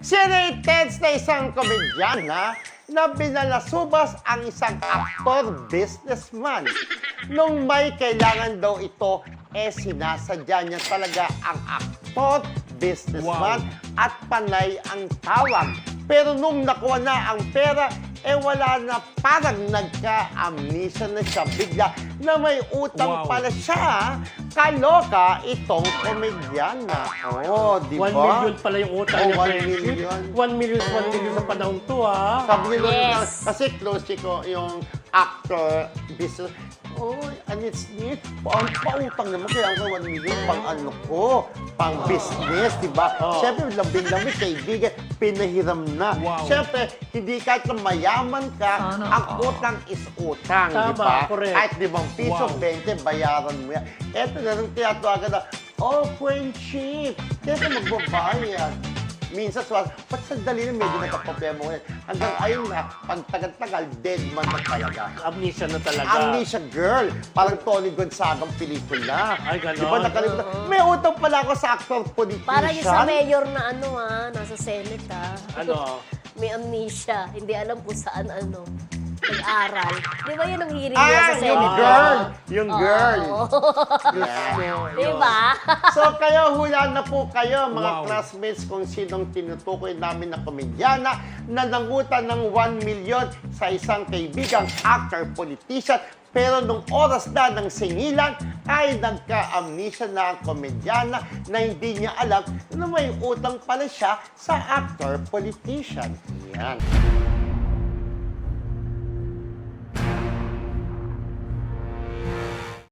Si Ray Teds na isang komedyana na binalasubas ang isang aktor businessman. Nung may kailangan daw ito, eh sinasadya niya talaga ang aktor businessman at panay ang tawag. Pero nung nakuha na ang pera, eh wala na parang nagka-amnesia na siya bigla na may utang Wow. pala siya. Kaloka itong komedyana. Oo, di ba? 1 million pala yung utang Oh, niya, one friendship. million. 1 million, 1 million sa panahon to, ha? Sabi Yes. na, kasi close ko yung actor business. Oh, and it's neat. Pautang naman kaya ang 1 million pang ano ko, pang business, di ba? Oh. Siyempre, labing-labing kaibigan, pinahiram na. Wow. Siyempre, hindi kahit na mayaman ka, Sana ang utang is utang, di Tama, ba? correct. Kahit limang piso, Wow. 20, bayaran mo yan. Eto na nang tinatawagan na, oh, friendship, kaya magbabayad. Minsan, so, ba't sandali na medyo nagka-problema ko yan? Hanggang ayun na, pag tagal-tagal, dead man na talaga. Amnesia na talaga. Amnesia Girl, parang Tony Gonzagang pelikula. Ay, ganon. Di ba nakalimutan? May utang pala ako sa actor politician. Parang yung sa mayor na ano ah, nasa Senate ah. Ano? May amnesia. Hindi alam kung saan ano. Nag-aral. Di ba yun ang hearing niya Ah, sa yung Senate? girl! Yung girl! Oo. Yeah. Di ba? So kayo, hula na po kayo mga Wow. classmates kung sinong tinutukoy namin na komedyana na nangutan ng 1 million sa isang kaibigang actor, politician, pero nung oras na ng singilan ay nagka-amnesia na ang komedyana na hindi niya alam na may utang pala siya sa actor, politician. Yan.